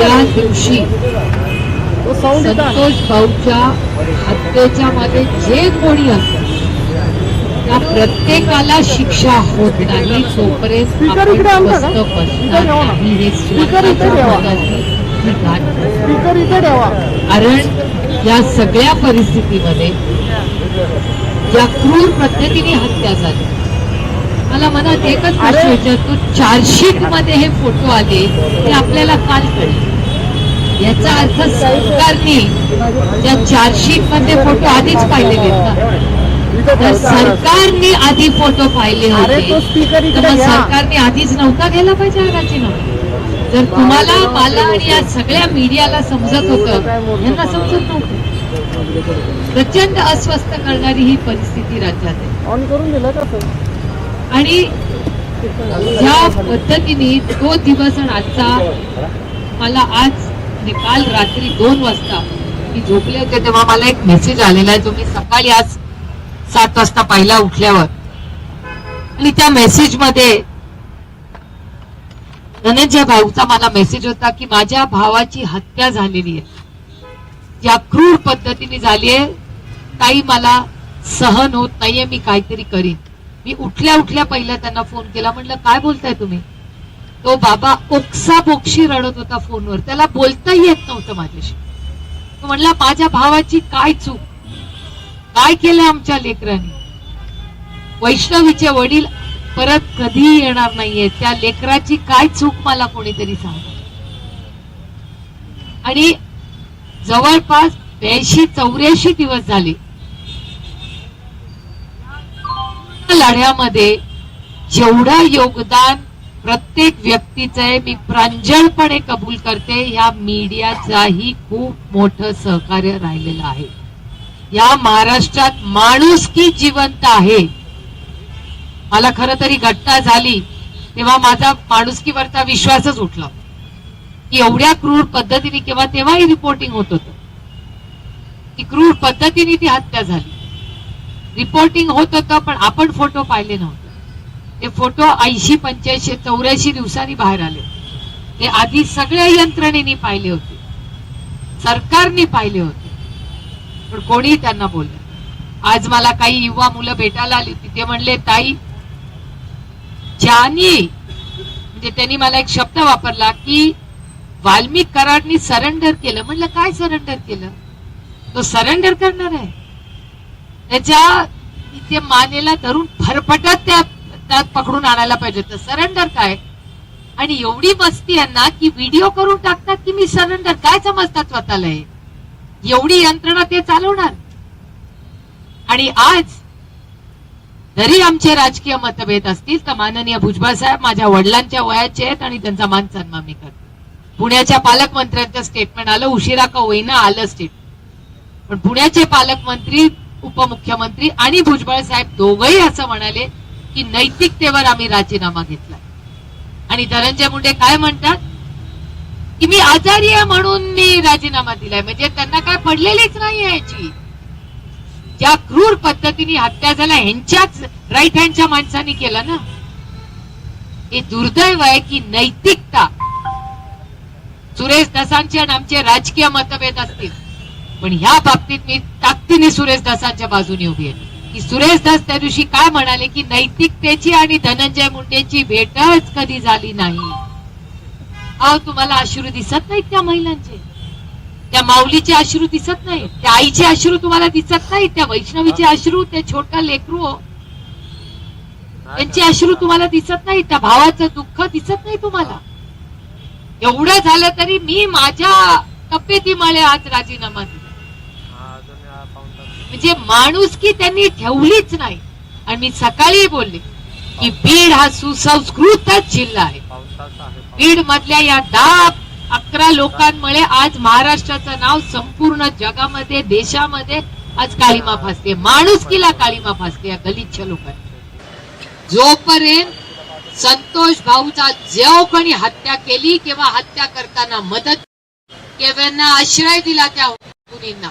या दिवशी संतोष भाऊच्या हत्येच्या मागे जे कोणी असतं त्या प्रत्येकाला शिक्षा होत नाही तोपर्यंत कारण या सगळ्या परिस्थितीमध्ये ज्या क्रूर पद्धतीने हत्या झाली मला मनात एकच प्रश्न विचारतो चार्जशीटमध्ये हे फोटो आले ते आपल्याला काल कळले. याचा अर्थ सरकारने त्या चार्जशीटमध्ये फोटो आधीच पाहिलेले आहेत ना सरकारने आधी फोटो पाहिले होते. तर मग. सरकारने आधीच नव्हता घ्यायला पाहिजे हा राजीनामा जर तुम्हाला मला आणि या सगळ्या मीडियाला समजत होतं यांना समजत नव्हतं. प्रचंड अस्वस्थ करणारी ही परिस्थिती राज्यात आहे. आणि ह्या पद्धतीने तो दिवस आणि आजचा मला आज म्हणजे काल रात्री दोन वाजता मी झोपले होते तेव्हा मला एक मेसेज आलेला आहे जो मी सकाळी आज सात वाजता पाहिला उठल्यावर. आणि त्या मेसेजमध्ये धनंजय भाऊचा मला मेसेज होता की माझ्या भावाची हत्या झालेली आहे. या क्रूर पद्धतीने झाली आहे. काही मला सहन होत नाहीये मी काहीतरी करीन. मी उठल्या उठल्या पहिला त्यांना फोन केला. म्हटलं काय बोलताय तुम्ही? तो बाबा ओक्सा बोक्षी रडत होता फोनवर. त्याला बोलताही येत नव्हतं माझ्याशी. तो म्हणला माझ्या भावाची काय चूक? काय केलं आमच्या लेकराने? वैष्णवीचे वडील परत कधीही येणार नाहीये. त्या लेकराची काय चूक मला कोणीतरी सांग आणि जवळपास ब्याऐंशी चौऱ्याऐंशी दिवस झाले. लढ्यामध्ये जेवढं योगदान प्रत्येक व्यक्तीचं आहे मी प्रांजळपणे कबूल करते ह्या मीडियाचाही खूप मोठं सहकार्य राहिलेलं आहे. या महाराष्ट्रात माणुसकी जिवंत आहे? मला खर तरी घटना झाली तेव्हा माझा माणुसकीवरचा विश्वासच उठला. की एवढ्या क्रूर पद्धतीने किंवा तेव्हाही रिपोर्टिंग होत होतं. की क्रूर पद्धतीने ती हत्या झाली. रिपोर्टिंग होत होतं पण आपण फोटो पाहिले नव्हते. ते फोटो ऐंशी पंच्याऐंशी चौऱ्याऐंशी दिवसांनी बाहेर आले ते आधी सगळ्या यंत्रणेनी पाहिले होते. सरकारने पाहिले होते. पण कोणीही त्यांना बोलले आज मला काही युवा मुलं भेटायला आली होती ते म्हणले ताई ज्यानी म्हणजे त्यांनी मला एक शब्द वापरला की वाल्मिक कराडनी सरेंडर केलं. म्हणलं काय सरेंडर केलं? तो सरेंडर करणार आहे. त्याच्या तिथे मानेला धरून फरफटत त्या त्यात पकडून आणायला पाहिजे तर सरेंडर काय? आणि एवढी मस्ती यांना की व्हिडिओ करून टाकतात की मी सरेंडर काय समजतात स्वतःला एवढी यंत्रणा ते चालवणार. आणि आज जरी आमचे राजकीय मतभेद असतील तर माननीय भुजबळ साहेब माझ्या वडिलांच्या वयाचे आहेत आणि त्यांचा मान सन्मान मी करतो. पुण्याच्या पालकमंत्र्यांचं स्टेटमेंट आलं उशिरा का होईना आलं स्टेटमेंट पण पुण्याचे पालकमंत्री उपमुख्यमंत्री आणि भुजबळ साहेब दोघही असं म्हणाले की नैतिकतेवर आम्ही राजीनामा घेतला. आणि धनंजय मुंडे काय म्हणतात? की मी आजारी आहे म्हणून मी राजीनामा दिलाय. म्हणजे त्यांना काय पडलेलीच नाही याची. ज्या क्रूर पद्धतीने हत्या झाल्या ह्यांच्याच राईट हँडच्या माणसांनी केलं ना? हे दुर्दैव आहे की नैतिकता. सुरेश दसांचे आणि आमचे राजकीय मतभेद असतील. पण ह्या बाबतीत मी ताकदीने सुरेश दासांच्या बाजूने उभी आहे. की सुरेश दास त्या दिवशी काय म्हणाले की नैतिकतेची आणि धनंजय मुंडेची भेटच कधी झाली नाही. अहो तुम्हाला अश्रू दिसत नाहीत त्या महिलांचे. त्या माऊलीचे अश्रू दिसत नाही त्या आईचे अश्रू तुम्हाला दिसत नाहीत. त्या वैष्णवीचे अश्रू त्या छोटा लेकरू. त्यांचे अश्रू तुम्हाला दिसत नाही त्या भावाचं दुःख दिसत नाही तुम्हाला. एवढं झालं तरी मी माझ्या तब्येतीमुळे आज राजीनामा दिला. म्हणजे माणूस की त्यांनी ठेवलीच नाही. आणि मी सकाळी बोलले की बीड हा सुसंस्कृतच जिल्हा आहे. बीड मधल्या या दहा अकरा लोकांमुळे आज महाराष्ट्राचं नाव संपूर्ण जगामध्ये देशामध्ये आज काळीमा फासते माणुसकीला काळीमा फासते या गलिच्छ लोकांनी. जोपर्यंत संतोष भाऊचा जेव कोणी हत्या केली किंवा हत्या करताना मदत किंवा आश्रय दिला त्या मुलींना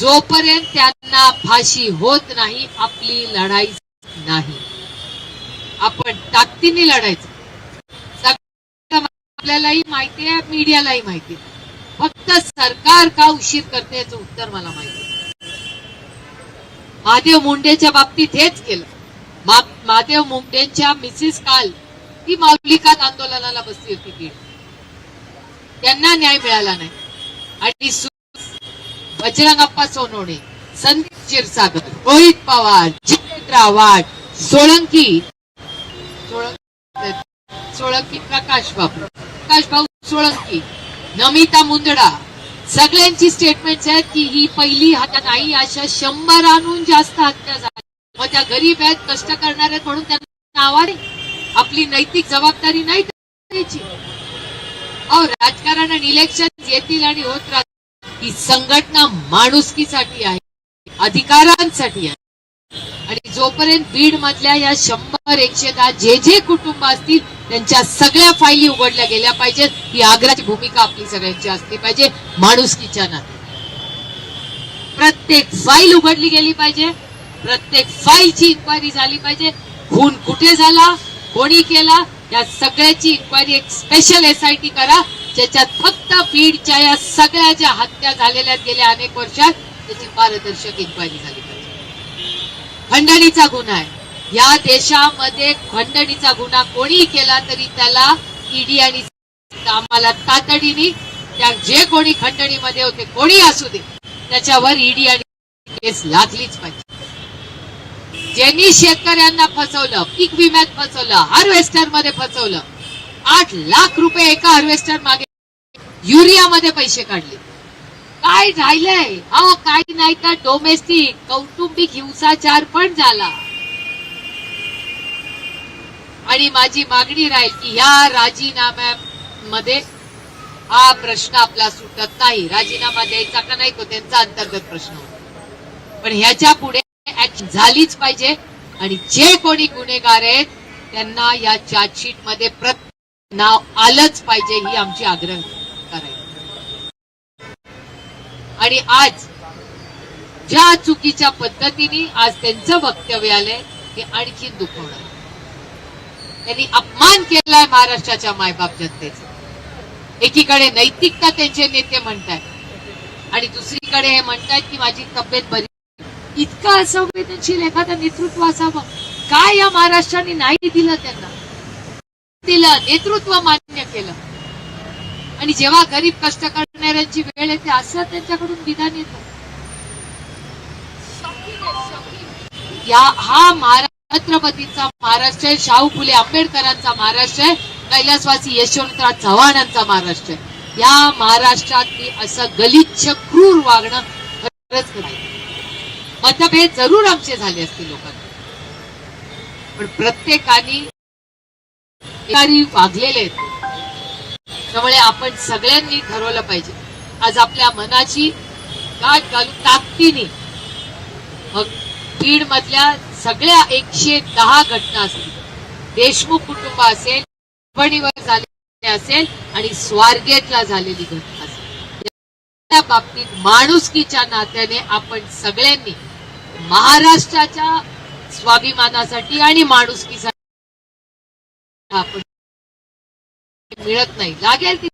जोपर्यंत त्यांना फाशी होत नाही आपली लढाई नाही. आपण ताकदीने लढायचं. आपल्यालाही माहिती आहे मीडियालाही माहिती फक्त सरकार का उशीर करते याचं उत्तर मला माहिती महादेव मुंडेच्या बाबतीत हेच केलं. महादेव मुंडेंच्या मिसेस काल ती माऊलिकात आंदोलनाला बसली होती बीड त्यांना न्याय मिळाला नाही. आणि सु- बजरंगप्पा सोनवणे संदीप क्षीरसागर रोहित पवार जितेंद्र आव्हाड सोळंकी सोळंकी सोळंकी प्रकाश बाबू प्रकाश भाऊ सोळंकी नमिता मुंदडा. सगळ्यांची स्टेटमेंट आहेत की ही पहिली हत्या नाही अशा शंभराहून जास्त हत्या झाल्या मग त्या गरीब आहेत कष्ट करणार आहेत म्हणून त्यांना आवारे आपली नैतिक जबाबदारी नाही अहो राजकारण आणि इलेक्शन येतील आणि होत राहतील. ही संघटना माणुसकीसाठी आहे अधिकारांसाठी आहे. आणि जोपर्यंत बीड मधल्या या शंभर एकशे दहा जे जे कुटुंब असतील त्यांच्या सगळ्या फायली उघडल्या गेल्या पाहिजेत ही आग्राची भूमिका आपली सगळ्यांची असली पाहिजे माणुसकीच्या नाते. प्रत्येक फाईल उघडली गेली पाहिजे प्रत्येक फाईलची इन्क्वायरी झाली पाहिजे खून कुठे झाला कोणी केला या सगळ्याची इन्क्वायरी एक स्पेशल एसआयटी करा ज्याच्यात फक्त बीडच्या या सगळ्या ज्या हत्या झालेल्या गेल्या अनेक वर्षात त्याची पारदर्शक इन्क्वायरी झाली पाहिजे. खंडणीचा गुन्हा आहे. या देशामध्ये खंडणीचा गुन्हा कोणी केला तरी त्याला ईडी आणि आम्हाला तातडीने त्या जे कोणी खंडणीमध्ये होते कोणी असू दे त्याच्यावर ईडी आणि केस लागलीच पाहिजे. ज्यांनी शेतकऱ्यांना फसवलं पीक विम्यात फसवलं हार्वेस्टरमध्ये फसवलं आठ लाख रुपये एका हार्वेस्टर मागे. युरियामध्ये पैसे काढले. काय राहिलंय अहो काही नाही तर डोमेस्टिक कौटुंबिक हिंसाचार पण झाला. आणि माझी मागणी राहील की या राजीनाम्यामध्ये हा प्रश्न आपला सुटत नाही. राजीनामा द्यायचा का नाही तो त्यांचा अंतर्गत प्रश्न होता. पण ह्याच्या पुढे ऍक्शन झालीच पाहिजे. आणि जे कोणी गुन्हेगार आहेत त्यांना या चार्जशीटमध्ये प्रत्येक नाव आलंच पाहिजे ही आमची आग्रह करायची. आणि आज ज्या चुकीच्या पद्धतीने आज त्यांचं वक्तव्य आलंय ते आणखीन दुखवणार. त्यांनी अपमान केलाय महाराष्ट्राच्या मायबाप जनतेचा. एकीकडे नैतिकता त्यांचे नेते म्हणतायत आणि दुसरीकडे हे म्हणतायत की माझी तब्येत बरी इतका असंवेदनशील एखादं नेतृत्व असावं? काय या महाराष्ट्राने नाही दिलं त्यांना? दिलं नेतृत्व मान्य केलं. आणि जेव्हा गरीब कष्ट करणाऱ्यांची वेळ येते असं त्यांच्याकडून विधान येत. या हा महाराष्ट्र महाराष्ट्र आहे शाहू फुले आंबेडकरांचा महाराष्ट्र आहे कैलासवासी यशवंतराव चव्हाणांचा महाराष्ट्र आहे. या महाराष्ट्रात मी असं गलिच्छ क्रूर वागणं खरंच नाही. मतभेद जरूर आमचे झाले असतील लोकांना पण प्रत्येकाने अधिकारी वागलेले आहेत. त्यामुळे आपण सगळ्यांनी ठरवलं पाहिजे. आज आपल्या मनाची गाठ घालून ताकदीने मग बीड मधल्या सगळ्या एकशे दहा घटना असतील. देशमुख कुटुंब असेल परभणीवर झालेली असेल आणि स्वारगेटला झालेली घटना असेल. त्या बाबतीत माणुसकीच्या नात्याने आपण सगळ्यांनी महाराष्ट्राच्या स्वाभिमानासाठी आणि माणुसकीसाठी आपण मिळत नाही. लागेल ती.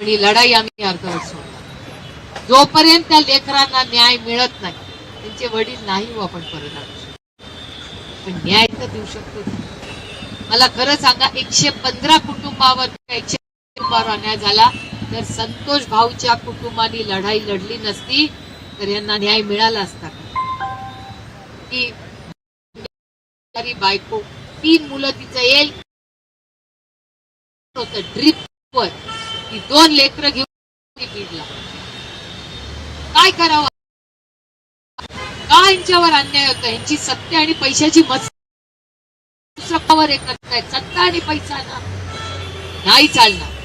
पण ही लढाई आम्ही अर्धवट सोडणार. जोपर्यंत त्या लेकरांना न्याय मिळत नाही त्यांचे वडील नाही हो आपण परत आणू शकतो पण न्याय तर देऊ शकतो. मला खरं सांगा एकशे पंधरा कुटुंबावर एकशे कुटुंबावर अन्याय झाला तर संतोष भाऊच्या कुटुंबाने लढाई लढली नसती तर यांना न्याय मिळाला असता की बायको तीन मुलं तिचं येईल. होतं ड्रिपवर ती दोन लेकरं घेऊन बीडला. काय करावं? का यांच्यावर अन्याय होतो? यांची सत्य आणि पैशाची मस्तावर एकत्र करतायत सत्ता आणि पैसा ना. नाही चालणार.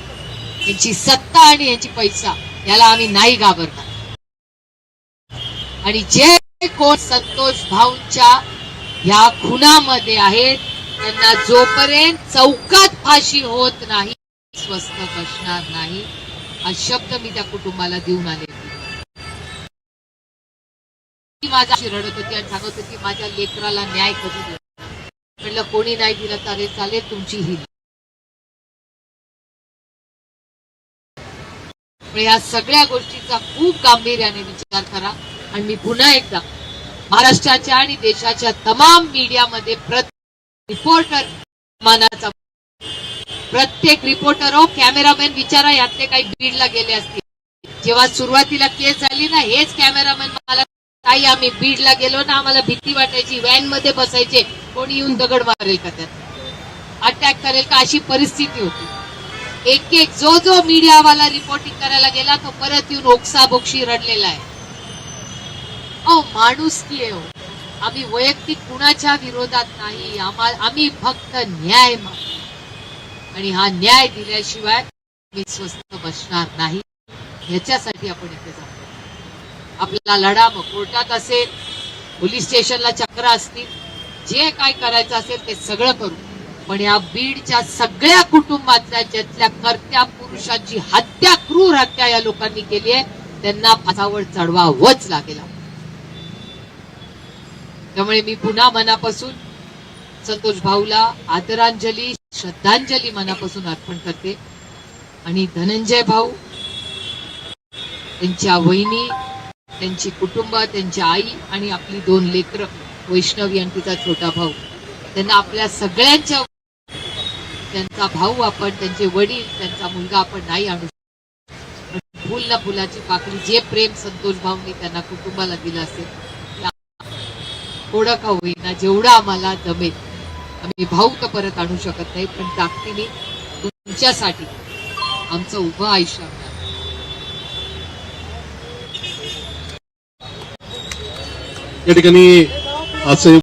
यांची सत्ता आणि यांची पैसा याला आम्ही नाही घाबरणार. आणि जे कोण संतोष भाऊंच्या या खुनामध्ये आहेत त्यांना जोपर्यंत चौकात फाशी होत नाही स्वस्थ बसणार नाही हा शब्द मी त्या कुटुंबाला देऊन आले माझा रडत होती आणि सांगत होती माझ्या लेकराला न्याय कधी देणार म्हटलं कोणी नाही दिलं तरी चालेल तुमची ही त्यामुळे या सगळ्या गोष्टीचा खूप गांभीर्याने विचार करा. आणि मी पुन्हा एकदा महाराष्ट्राच्या आणि देशाच्या तमाम मीडियामध्ये प्रत्येक रिपोर्टर मानाचा. प्रत्येक रिपोर्टर हो कॅमेरामॅन विचारा यातले काही बीडला गेले असतील. जेव्हा सुरुवातीला केस झाली ना हेच कॅमेरामॅन मला ताई आम्ही बीडला गेलो ना आम्हाला भीती वाटायची व्हॅनमध्ये बसायचे कोणी येऊन दगड मारेल का त्यात? अटॅक करेल का? अशी परिस्थिती होती. एक एक जो जो मीडियावाला रिपोर्टिंग करायला गेला तो परत येऊन ओक्साबोक्षी रडलेला आहे. अहो माणूस की आहे हो. आम्ही वैयक्तिक कुणाच्या विरोधात नाही आम्हाला आम्ही फक्त न्याय मागतो. आणि हा न्याय दिल्याशिवाय मी स्वस्थ बसणार नाही. ह्याच्यासाठी आपण इथे जातो आपला लढा मग कोर्टात असेल पोलीस स्टेशनला चक्र असतील जे काय करायचं असेल ते सगळं करू. पण या बीडच्या सगळ्या कुटुंबातल्या ज्यातल्या कर्त्या पुरुषांची हत्या क्रूर हत्या या लोकांनी केली आहे त्यांना फासावर चढवावंच लागेल. त्यामुळे मी पुन्हा मनापासून संतोष भाऊला आदरांजली श्रद्धांजली मनापासून अर्पण करते आणि धनंजय भाऊ त्यांच्या वहिनी त्यांची कुटुंब त्यांची आई आणि आपली दोन लेकर वैष्णवी आणि तिचा छोटा भाऊ त्यांना आपल्या सगळ्यांच्या त्यांचा भाऊ आपण त्यांचे वडील त्यांचा मुलगा आपण नाही आणू शकत. फुल ना फुलाची पाकळी जे प्रेम संतोष भाऊंनी त्यांना कुटुंबाला दिलं असेल थोडं का होईना जेवढं आम्हाला जमेल. आम्ही भाऊ तर परत आणू शकत नाही पण ताकदीने तुमच्यासाठी आमचं उभं आयुष्य या ठिकाणी आज